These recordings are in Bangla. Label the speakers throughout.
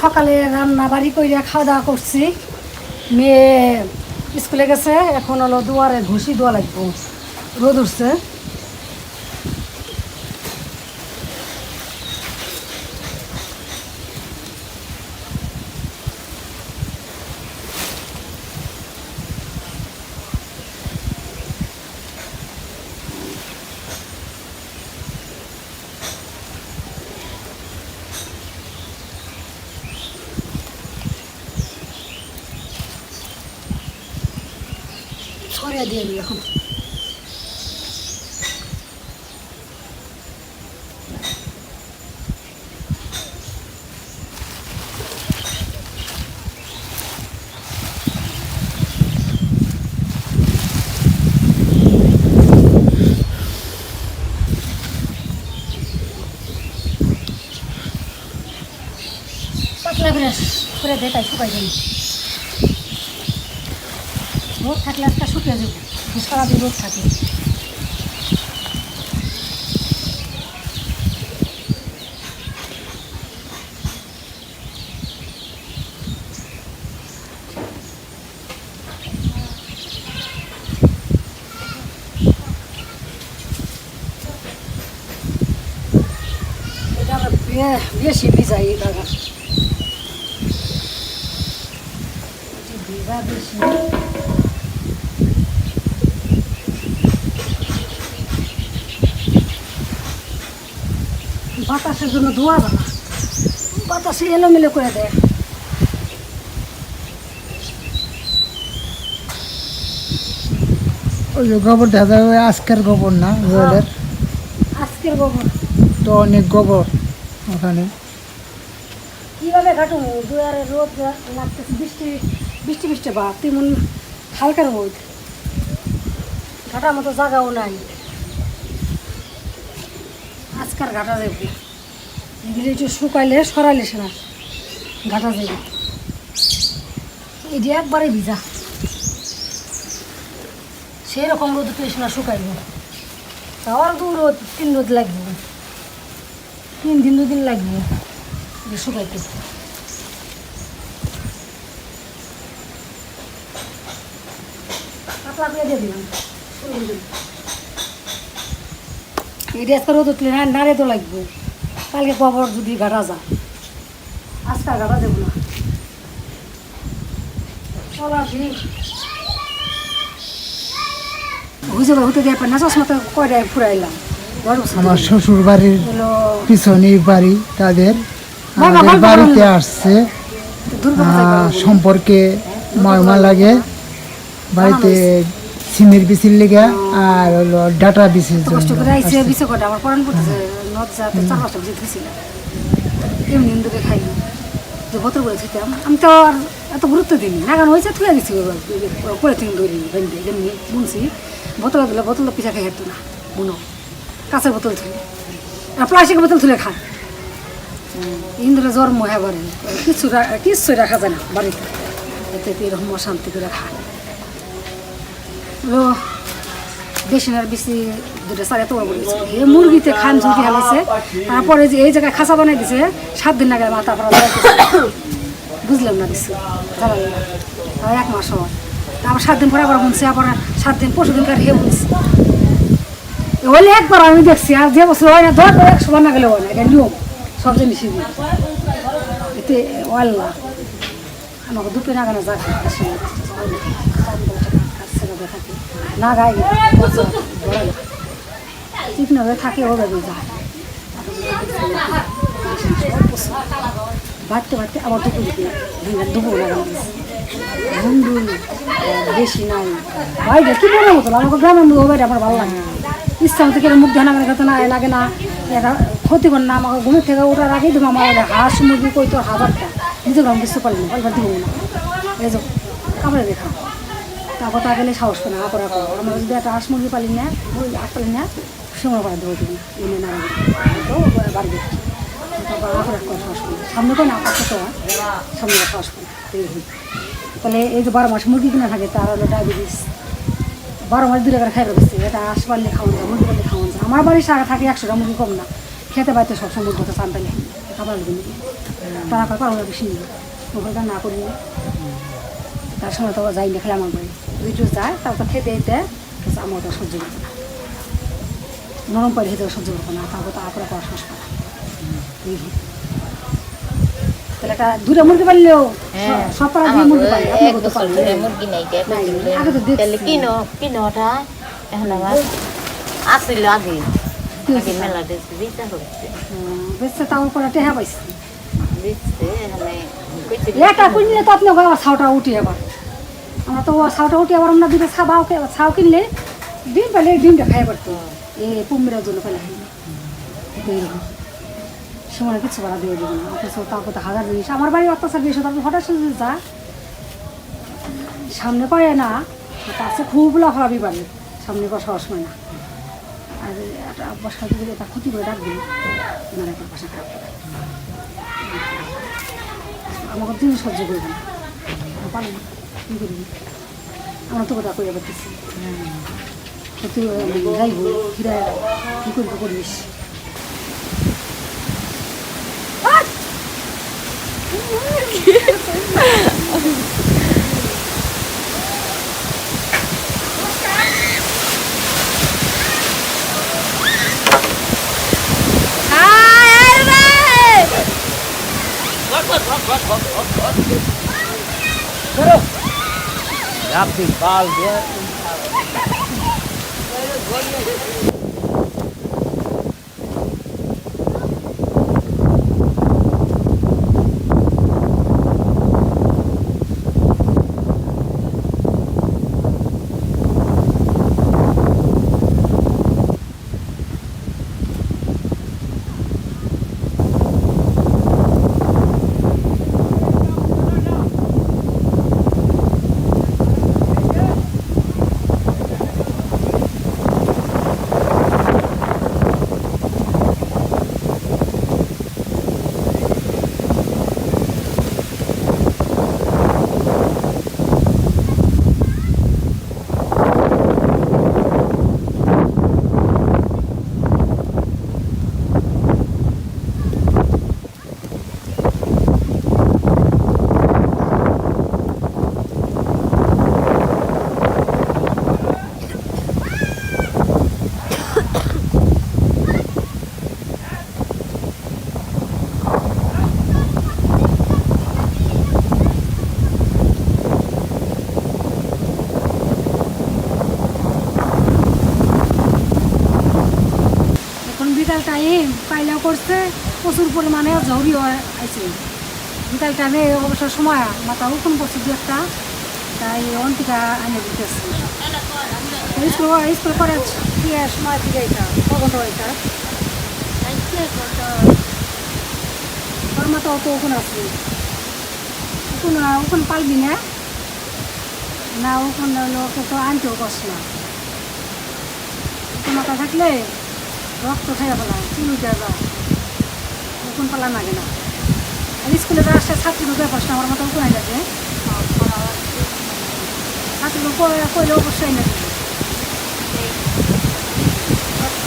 Speaker 1: সকালে রান্না বাড়ি করে খাওয়া দাওয়া করছি। মেয়ে স্কুলে গেছে, এখন হলো দুয়ারে ঘুষি দোয়া লাগবো। রোদ উঠছে ছড়িয়ে দিয়ে দিই এখন পাতলা করে দে, তাই শুকাই যাবে। রোদ থাকলে আজকে শুকিয়ে যাবে। সারাদিন রোদ থাকে। বেশি ভিজাই এই বাগান এটি ভিজা বেশি বাতাসের জন্য ধোয়া না বাতাসে এলোমেলো করে দেয়
Speaker 2: ওই যে গোবর দেখা যায় ওই আজকের গোবর না রোলের
Speaker 1: আজকের গোবর।
Speaker 2: তো অনেক গোবর ওখানে।
Speaker 1: কীভাবে কাটুন দুয়ারে রোদ লাগতেছে বৃষ্টি বৃষ্টি বৃষ্টি বা তেমন হালকা রোদ। ঘাটার মতো জায়গাও নাই। আজকার ঘাটা যাবে এগুলো একটু শুকাইলে সরাইলে সে না ঘাটা যাবে এটি একবারে ভিজা। সেই রকম রোদ পেয়েছে না শুকাইব। তাও দু রোদ, তিন রোদ লাগবে। তিন দিন দুদিন লাগবে শুকাইতে। এটা রোদ উঠলে না নাড়ে তো লাগবে। কালকে কবর যদি গাড়া আজকে গাড়া দেবো না। হুজে হতে দিয়ে না চশমাতে কয়টায় ফুরাইলাম।
Speaker 2: আমার শ্বশুর বাড়ির পিছনে বাড়ি তাদের। বাড়িতে আসছে। সম্পর্কে ময়মা লাগে বাড়িতে সিমের বিচির লেগে আর হলো ডাটা বিচির
Speaker 1: কষ্ট করে
Speaker 2: আইছে।
Speaker 1: বিছে কটা? আমার পড়ান পড়তেছে নদ যাতে চার পাঁচটা বুঝে দিয়েছিলাম এমনি ইন্দুকে খাই। যে বোতল করে থুইতাম আমি তো আর এত গুরুত্ব দিইনি। না কারণ হয়েছে দিচ্ছি করে থেকে ধরি বেঁধে এমনি বুনছি। বোতল দিলে বোতল পিঠা খাই হেঁটতো না বুনো। কাঁচের বোতল থুলে আর প্লাস্টিকের বোতল থুলে খায়। ইন্দুরে জ্বর মহে বাড়ে কিছু কিচ্ছুই রাখা যায় না বাড়িতে। এতে এরকম অশান্তি করে খায়। লো বেসনের বেশি দুটো সাড়ে তোমার বলেছে এ মুরগিতে খান ঝুঁকি হেলেছে তারপরে যে এই জায়গায় খাসা বানাই দিছে, সাত দিন আগে মাথা পড়া বুঝলাম না না। তাও এক মাস হওয়ার। তারপর সাত দিন পরে আবার বলছে আবার সাত দিন, পরশু দিন কার হে বলছে হলে একবার আমি দেখছি, আর যে বছর হয় না ধর একশো বানা গেলে হয় না, এটা নিয়ম, সব জিনিসই এতে ওয়াল্লা আমাকে দুপুরে না গানা যায় থাকে। না গায়ে চিকনভাবে থাকে ওভাবে যায়। বাড়তে বাড়তে আবার দুপুর দুপুর লাগানো বেশি নাই। বাইরে কি মনে মতো? আমাকে গ্রামের মধ্যে বাইরে আমার ভালো লাগে ইচ্ছা মতো কেন মুখ ধানা কথা না, লাগে না। এটা ক্ষতি করে না, আমাকে ঘুমের থেকে ওঠার আগেই তুমি আমার হাঁস মুরগি কই তো হাজারটা। নিজে গ্রাম কিছু পারি না অল্প দিব না। এই যে, কামড়ে দেখা। তা গেলে সাহস করে না করো আমরা যদি একটা হাঁস মুরগি পালি না মুরগি হাঁস পালি না সময় করে দেবো তুমি এনে না তো বাড়ি সামনে তো না পাশে তো সামনে সাহস তাহলে এই যে বারো মাস মুরগি কিনা থাকে, তার হলো ডায়াবেটিস বারো মাস দূরে করে খাইবে বেশি এটা হাঁস পারলে খাওয়ান যায়, মুরগি পারলে খাওয়ান যায়। আমার বাড়ির সারা থাকে একশোটা মুরগি কম না। খেতে পাইতে সবসময় মুরগিটা চান পেলে খাবার দিন তারা পারব না, বেশি নিয়ে ওখানে না করি। তার সময় তো যাই না খেলে আমার বাড়ি। দুইটো যায় তারপর খেতে দিতে আমার ওটা সহ্য করব না। নরম করে খেতে সহ্য না তারপর তো আপরা করা শ্বাস পায় তাহলে একটা দূরে মুরগি পারলেও
Speaker 3: হ্যাঁ,
Speaker 1: সব পাড়া দিয়ে মুরগি পারলে আপনি করতে পারলেন
Speaker 3: মুরগি নাই
Speaker 1: আগে তো।
Speaker 3: কিনো কিনোটা এখন আসিল আগে? মেলা হচ্ছে।
Speaker 1: তাও করে টেহা পাইছি।
Speaker 3: দিচ্ছে এখানে কইছে
Speaker 1: একটা কিনলে তো আপনি আবার ছাউটা উঠি আবার। আমরা তো ছাউটা উঠি, আবার আমরা দুটো ছাও ছাও কিনলে ডিম পেলে ডিমটা খাই পারতো এ পুমিরার জন্য পেলে সময় কিছু বাড়া দিয়ে দেবো না। অথচ তার কথা হাজার জিনিস। আমার বাড়ি অত্যাচার বেশি, তারপর হঠাৎ শুধু যা সামনে করে না পাশে খুব লাফালাফি পারে সামনে বসা সময় না। আর একটা বসা যদি এটা ক্ষতি করে ডাকবে। মানে একটা বাসা খারাপ করে। আমাকে দিন সহ্য করবে না। পারবে না। আমার তো কথা করে পারতেছি তুই যাইব ফিরে কী করবি করিস
Speaker 4: রাখি কাল দিয়ে
Speaker 1: এখন বিকাল টাইম পাইলেও করছে, প্রচুর পরিমাণে ঝৌরি আছে বিকাল টাইমে অবসর সময় মাথা উকুন করছে দু একটা, তাই অন্তিকা আনে দিতেছে। স্কুল স্কুল করে সময় থেকে এটা? ক ঘণ্টা এটা? তোর মাথা অত উকুন আছে। উকুন উকুন পালবি না? না লোকে তো আনতেও কষ্ট না। মাথা থাকলে রক্ত খাইয়া ফেলা চুল উঠে যা কোন পালা লাগে না। আর স্কুলে তো আসছে ছাত্রীর ব্যাপার আমার মতো কোনায় লাগে ছাত্রী কইলে অবশ্যই না রক্ত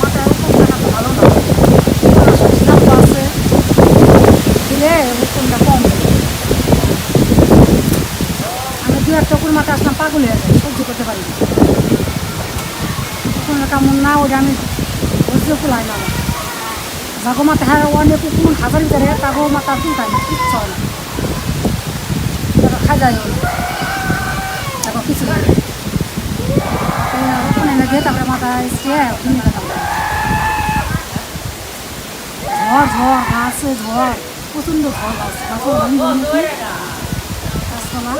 Speaker 1: মাথায় উকুন ভালো না। সিদ্ধান্ত আছে। দিলে উকুনটা কম। আমি মাথা আসলাম, পাগল হয়ে যায়, সহ্য করতে পারি না। কোনো কেমন না ওটা আমি ধৈর্য কুলাই না যাগো মাথা হ্যাঁ অনেক কোন হাজার ভিতরে তাগো মাথা চুলকায় না কিচ্ছু হয় না খাজা না তারপর কিছু না ওখানে লাগে তারপরে মাথা এসে ঘুমিয়ে গেলাম ঝড় ঝড় গাছে ঝড় প্রচণ্ড ঝড় গাছ গাছ ভেঙে ভেঙে গাছপালা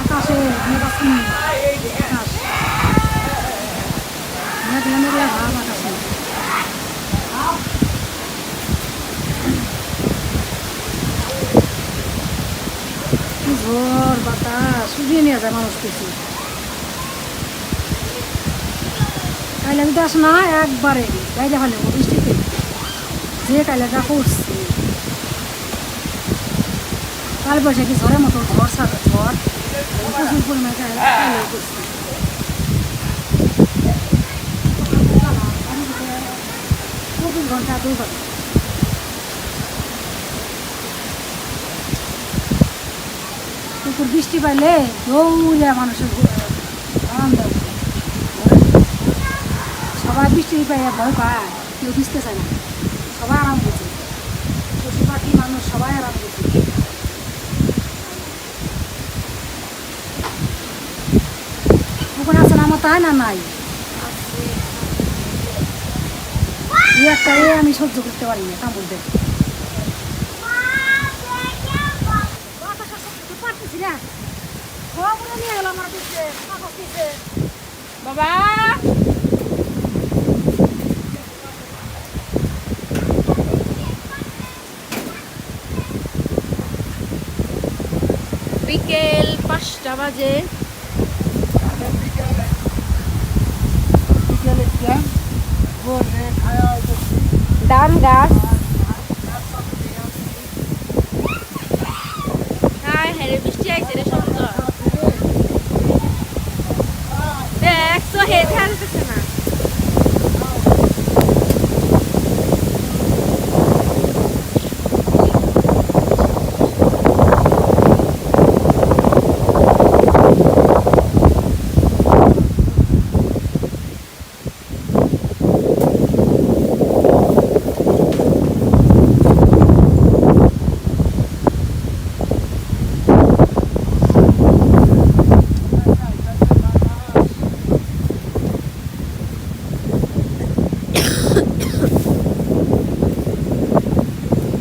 Speaker 1: আকাশে আকাশে কি ঝড় বাতাস শুকিয়ে নিয়ে যায় মানুষ কিছু। কাইলে যদি আসে না একবারে গাইলে ফেলে বৃষ্টিতে যে কাইলেটা করছে কাল বৈশাখী ঝড়ের মতো ঝড় ঝড় প্রচুর পরিমাণে কাইলে করছে চব্বিশ ঘণ্টা, দুই ঘণ্টা। কিন্তু বৃষ্টি পাইলে দৌড়ে মানুষের দেয়। সবাই বৃষ্টি পাইয়া ভয় পায়, কেউ ভিজতে চায় না। সবাই আরাম করছে। পশু পাখি মানুষ সবাই আরাম করছে। ওখানে আছে আমার, তাই না নাই? একটা আমি সহ্য করতে পারি না কামড় দেয়।
Speaker 3: বাবা! বিকেল পাঁচটা বাজে। গাছ হ্যাঁ হ্যাঁ রে, বৃষ্টি আইছে রে সুন্দর দেখ তো হে থাকতেছে না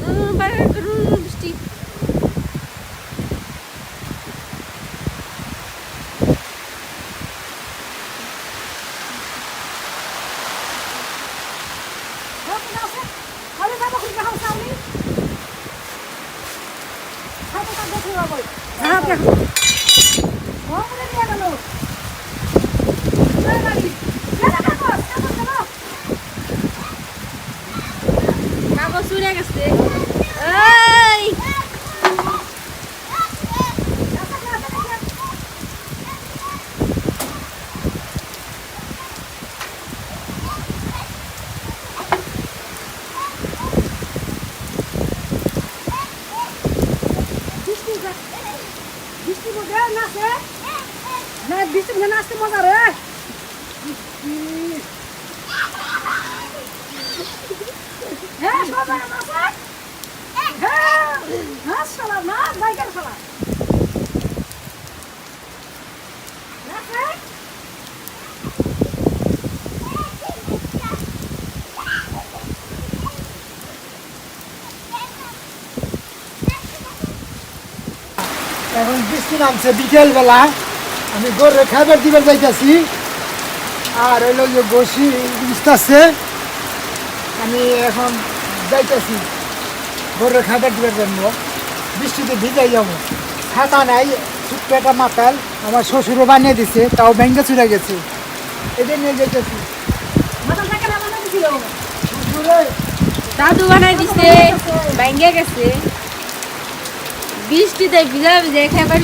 Speaker 3: উম, বাইরে করুন বৃষ্টি চুরে গেছে এই
Speaker 1: নাচতে মজা রে হ্যাঁ সবাই নাচে হ্যাঁ নাচ শালা নাচ বাইকের শালা নাচে
Speaker 2: এখন বৃষ্টি নামছে বিকেলবেলা। আমি গরুর খাবার দিবার যাইতেছি। আর হইল যে বসি বুঝতেছে আমি এখন যাইতেছি গরুর খাবার দিবার জন্য। বৃষ্টিতে ভিজাই যাব। ছাতা নাই ছোট্ট একটা মাতাল আমার শ্বশুরও বানিয়ে দিছে তাও ব্যাংকে চলে গেছে। এটা নিয়ে যাইতেছি। শ্বশুরে।
Speaker 3: দাদু বানাই দিছে ভাঙ্গে গেছে। বৃষ্টিতে ভিজা ভিজা খাবার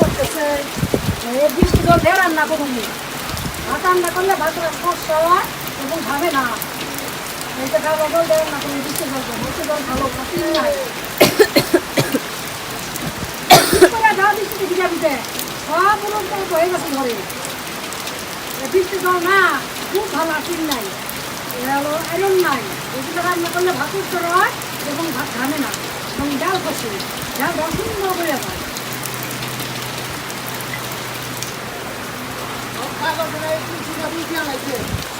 Speaker 1: করতেছে। বৃষ্টি জল দিয়ে রান্না করুন রান্না করলে ভাত কষ্ট হয় এবং খাবে না। বৃষ্টি জল হয়ে না খুব ভালো আসিল নাই আয়রন নাই এগুলো রান্না করলে ভাত উচ্চ হয় এবং ভাত ঘামে না ডাল খসে ডাল ডাল সুন্দর করে হয়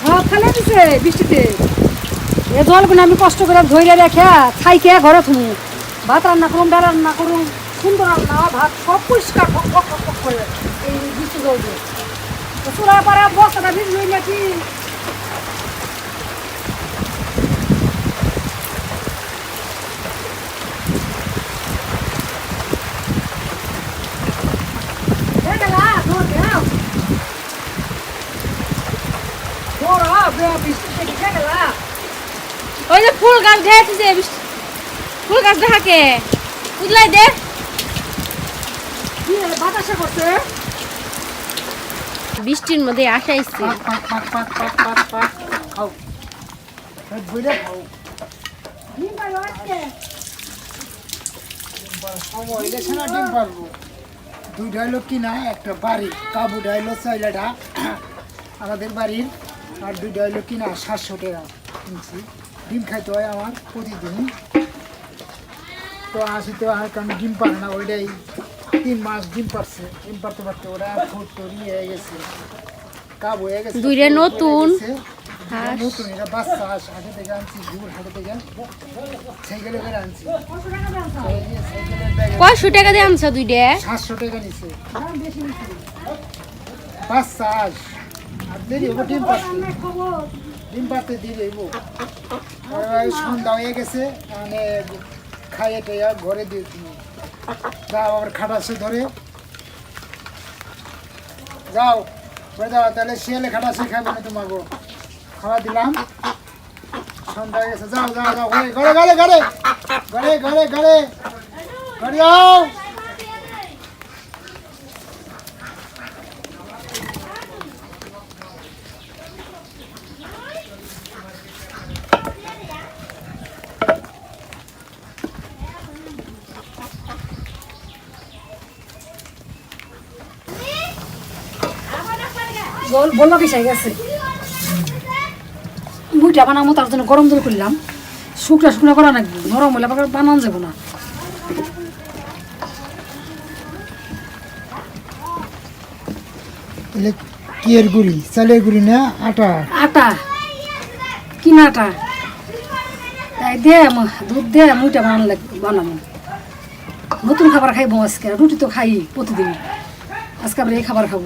Speaker 1: সব ফেলে দিছে বৃষ্টিতে এ জলগুলো আমি কষ্ট করে ধরে রেখে ছাইকে ঘরে তুমি ভাত রান্না করুন ডাল রান্না করুন সুন্দর রান্না, ভাত সব পরিষ্কার ঠক ঠক ঠক করে এই বৃষ্টি জল দিয়ে চুলা পাড়া বস্তাটা ভিজলই নাকি?
Speaker 3: ওই যে ফুল গাছ ঘেয়েছি যে ফুল গাছ দেখাকে বুঝলাই দে।
Speaker 1: বাতাসা করছে?
Speaker 3: বৃষ্টির মধ্যে আসা এসছে।
Speaker 2: একটা বাড়ি। কাবু ডাইলো চাইলাটা আমাদের বাড়ির আর দুই ডাইলো কিনা সাতশো টাকা। ডিম খাইতে হয় আমার প্রতিদিন। তো আসি তো আর কারণ ডিম পারে না ওইটাই তিন মাস ডিম পারছে। ডিম পারতে পারতে ওরা ফুট তৈরি হয়ে গেছে। কাব হয়ে গেছে
Speaker 3: দুইটা নতুন
Speaker 2: নতুন এটা বাচ্চা হাঁস হাটে থেকে আনছি হাটে থেকে। করে আনছি।
Speaker 3: কয়শো টাকা দিয়ে আনছো দুইটা?
Speaker 2: সাতশো টাকা নিছে। বাচ্চা হাঁস। আর দেরি হব ডিম ডিম পাতে হইব ওই সন্ধ্যা হয়ে গেছে মানে খাইয়ে টাইয়া ঘরে দিয়ে তুমি যাও আবার খাটাচ্ছে ধরে যাও দাও তাহলে শিয়ালে খাটাচ্ছে খাবে না তোমাকে খাওয়া দিলাম সন্ধ্যা হয়ে গেছে যাও যাও যাও ঘরে ঘরে ঘরে ঘরে ঘরে ঘরে ঘরে ঘরে যাও
Speaker 1: জল বলল চাই গেছে। মুইটা বানাবো তার জন্য গরম জল করলাম। শুকনা শুকনা করা লাগবে নরম হলে বানান যাব না।
Speaker 2: তাহলে কি এর গুড়ি? চালের গুড়ি না আটা?
Speaker 1: আটা। কিনা আটা? তাই দে দুধ দে মুইটা বানান বানাবো নতুন খাবার খাইবো আজকে রুটি তো খাই প্রতিদিন। আজকে আমরা এই খাবার খাব।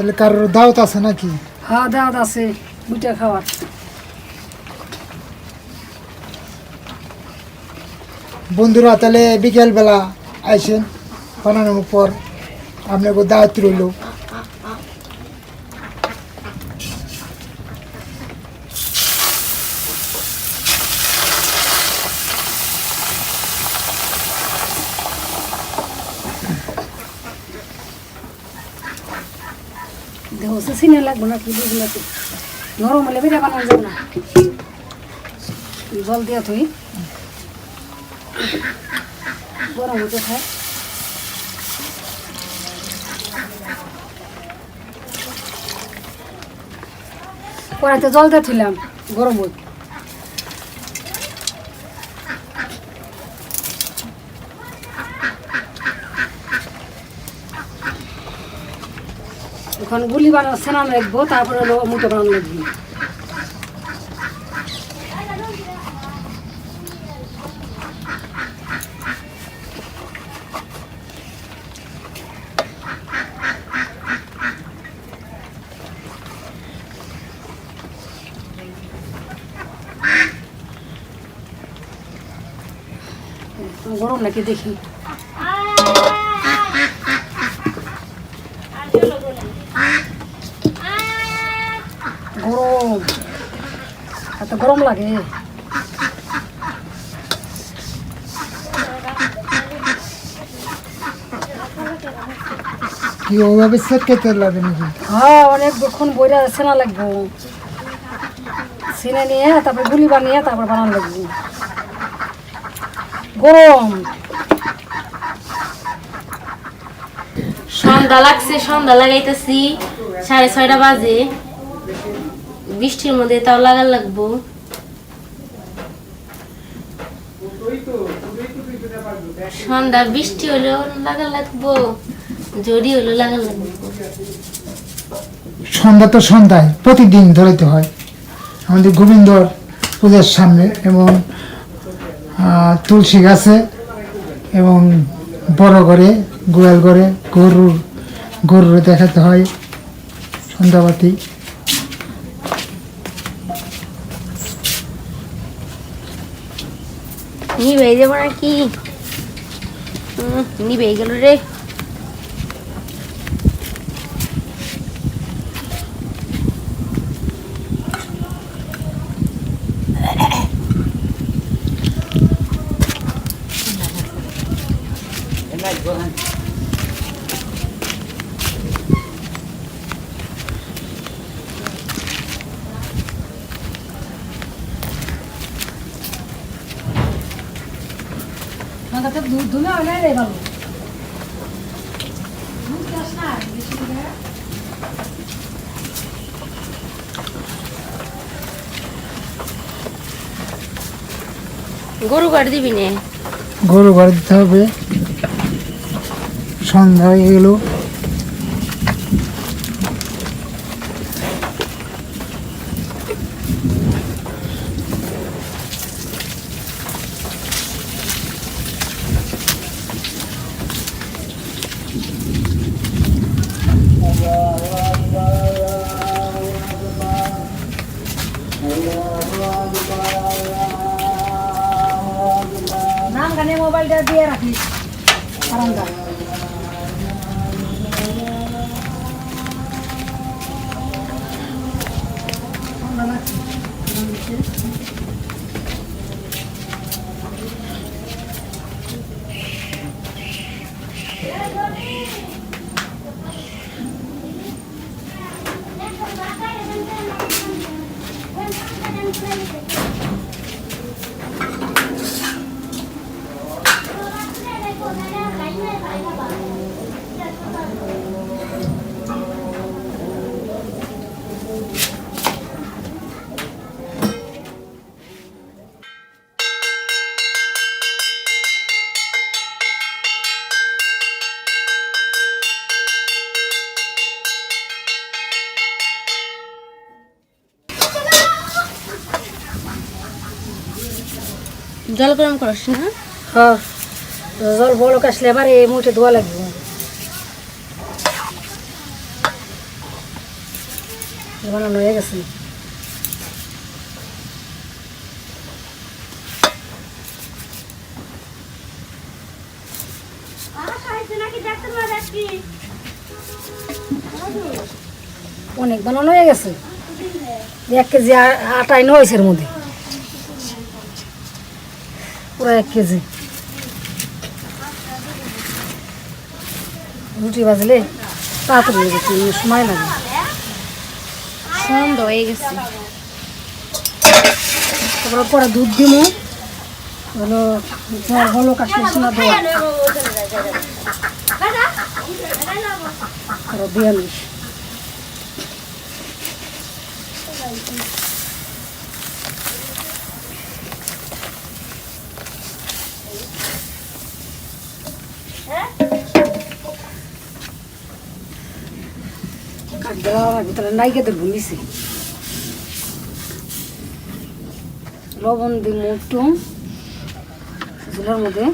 Speaker 2: তাহলে কারোর দাওয়াত আছে নাকি?
Speaker 1: হ্যাঁ দাওয়াত আছে দুইটা খাওয়ার।
Speaker 2: বন্ধুরা তাহলে বিকেলবেলা আইসেন বানানোর পর আপনাকে দাওয়াত রইল।
Speaker 1: সে সিনে লাগবো না কি বুঝলে তো নরম হলে বেড়ে বানানো যাবে না। জল দিয়া তুই গরম হতে খায় কড়াইতে জল দিয়ে থইলাম, গরম হই এখন গুলি বানানো সেনানো রাখব তারপরে হলো মুটো বানানো লাগবে। গরম নাকি দেখি গরম এত গরম লাগে।
Speaker 2: কি ওভাবে সেট খেতে লাগে নাকি?
Speaker 1: হ্যাঁ অনেক বইরা সেনা লাগবো। সিনে নিয়ে তারপর গুলি বানিয়ে তারপর বানানো লাগবে। গরম।
Speaker 3: সন্ধ্যা লাগছে সন্ধ্যা লাগাইতেছি সাড়ে ছয়টা বাজে। বৃষ্টির মধ্যে তাও লাগার লাগবো। সন্ধ্যা বৃষ্টি হলেও লাগার লাগবো জড়ি হলেও লাগার লাগবো।
Speaker 2: সন্ধ্যা তো সন্ধ্যায়, প্রতিদিন ধরাইতে হয়। আমাদের গোবিন্দর পূজার সামনে এবং তুলসী গাছে এবং বড় ঘরে, গোয়াল ঘরে গরুর গরুর দেখাতে হয় সন্ধ্যাবাতি।
Speaker 3: চিনি বেয়ে যাবো নাকি চিনি বেয়ে গেল রে
Speaker 1: Thank you. দুধ ধুলে রে বাবু দুধ খাস না বেশি করে
Speaker 3: গরু গাড়ি দিবি নে।
Speaker 2: গরু গাড়ি দিতে হবে। সন্ধ্যা হয়ে গেল।
Speaker 1: নাম গানে মোবাইলটা
Speaker 3: জল গরম করস না?
Speaker 1: হ্যাঁ জল বলক আসলে এবার এই মুঠে ধোয়া লাগবে। বানানো হয়ে গেছে। অনেক বানানো হয়ে গেছে। এক কেজি আ- আটাই নয়েছে এর মধ্যে পুরো এক কেজি। রুটি বাজলে তাড়াতাড়ি হয়ে গেছে সময় লাগে।
Speaker 3: সন্ধ্যা হয়ে গেছে।
Speaker 1: তারপরে পরে দুধ দিমু। হলো জ্বর হলো কাশি শোনা দেওয়া। আরও বিয়াল্লিশ। লবণ দিই একটু মধ্যে।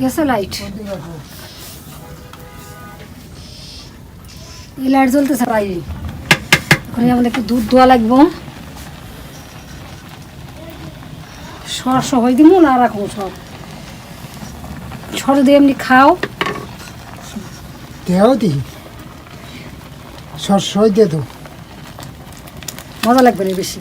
Speaker 1: গেছে লাইট এই লাইট জ্বলতেছে বাইরে এখন আমাদের একটু দুধ দোয়া লাগবো। সর সবাই দিব না রাখব সব। সর দিয়ে এমনি খাও।
Speaker 2: দেও দি? শস্য দিয়ে তো
Speaker 1: মজা লাগবে না বেশি।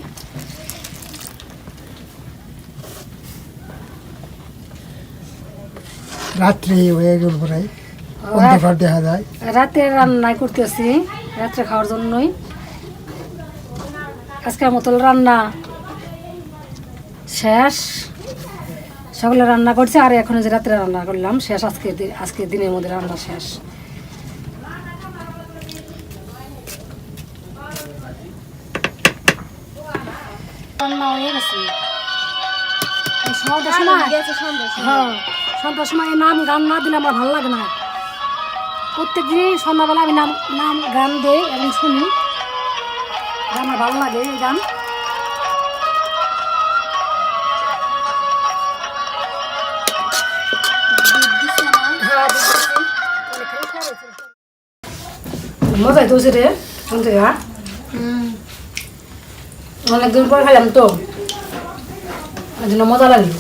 Speaker 2: রাত্রে হয়ে গেল প্রায় অন্ধকার দেখা যায়।
Speaker 1: রাতে রান্না করতেছি রাত্রে খাওয়ার জন্যই। আজকের মতো রান্না। শেষ। সকালে রান্না করছি আর এখন যে রাত্রে রান্না করলাম শেষ আজকে আজকে দিনের মধ্যে রান্না শেষ। রান্না হয়ে গেছে। সন্ধ্যার সময় হ্যাঁ সন্ধ্যার সময়। নাম গান না দিলে আমার ভালো লাগে না। প্রত্যেক দিনই সন্ধ্যাবেলা আমি নাম নাম গান দেই এবং শুনি। আমার ভালো লাগে এই গান। মজাই তো রে অনেকদিন পর খেলাম তো। ওই জন্য মজা লাগল।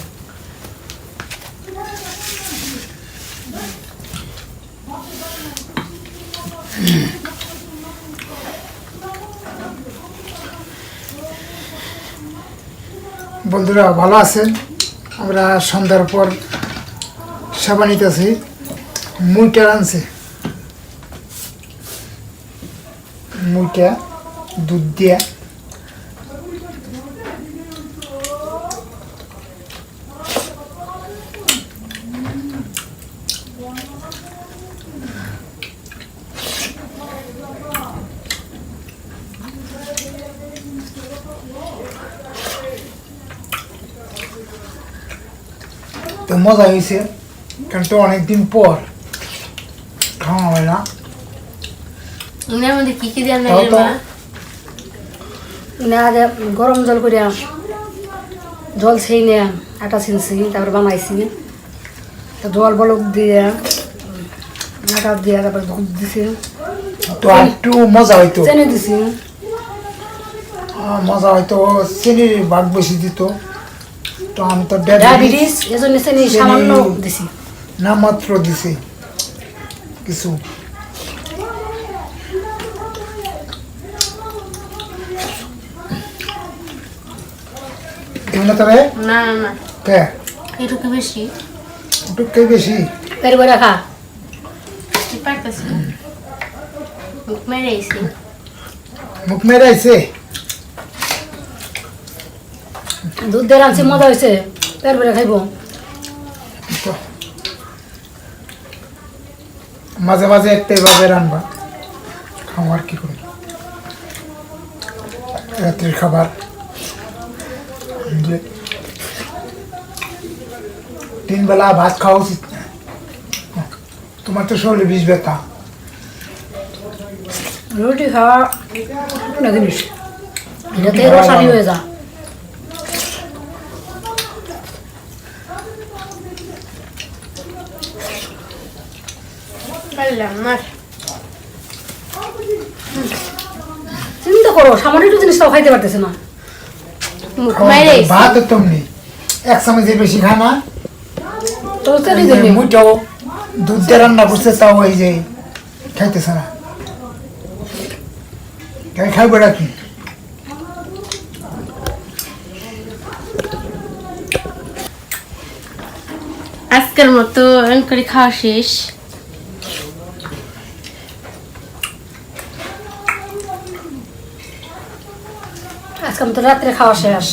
Speaker 2: বন্ধুরা, ভালো আছেন? আমরা সন্ধ্যার পর সেবা নিতেছি। মুইটা আনছে। মুইটা দুধ দিয়া। তো মজা হয়েছে কারণ তো অনেকদিন পর খাওয়া হয় না
Speaker 3: এর মধ্যে কি কি দেন না
Speaker 2: তাও তো।
Speaker 3: মা?
Speaker 1: না আগে গরম জল করিয়া জল সেই নিয়ে আটা ছিনছি তারপরে বানাইছি। তো জল বলক দিয়ে আটা দিয়ে তারপরে দুধ দিছি।
Speaker 2: তো একটু মজা হইতো।
Speaker 1: চেনি দিছি।
Speaker 2: মজা হয়তো চিনির ভাগ বেশি দিত। তো আমি তো ডায়াবেটিস
Speaker 1: এজন্য চেনি সামান্য দিছি।
Speaker 2: নামমাত্র দিছি। কিছু। না তবে
Speaker 3: না না না
Speaker 2: কে
Speaker 3: এটুকু বেশি
Speaker 2: একটু কে বেশি
Speaker 1: করে খা
Speaker 3: কি পারতেছি মুখ মেরে আইছি
Speaker 2: মুখ মেরে আইছে
Speaker 1: দুধ দিয়ে রাঁধছি মজা হয়েছে পেট করে খাইব
Speaker 2: মাঝে মাঝে একটা এভাবে রান্না খাওয়ার কি করি রাত্রির খাবার তিন বেলা ভাত খাওয়া উচিত না তোমার তো শরীরে বিষ ব্যথা
Speaker 1: রুটি খাওয়া না জিনিস এটাতে রসালি হয়ে যা চিন্তা করো সামান্য একটু জিনিস তাও খাইতে পারতেছে না
Speaker 2: ভাত তেমনি। এক চামচের বেশি খায় না।
Speaker 1: তো চেনি
Speaker 2: দুধ দিয়ে রান্না করছে তাও এই যে খাইতেছে না। খাইবে কি?
Speaker 3: আজকের মতো করে খাওয়া শেষ।
Speaker 1: আজকে আমি তো রাত্রে খাওয়া শেষ।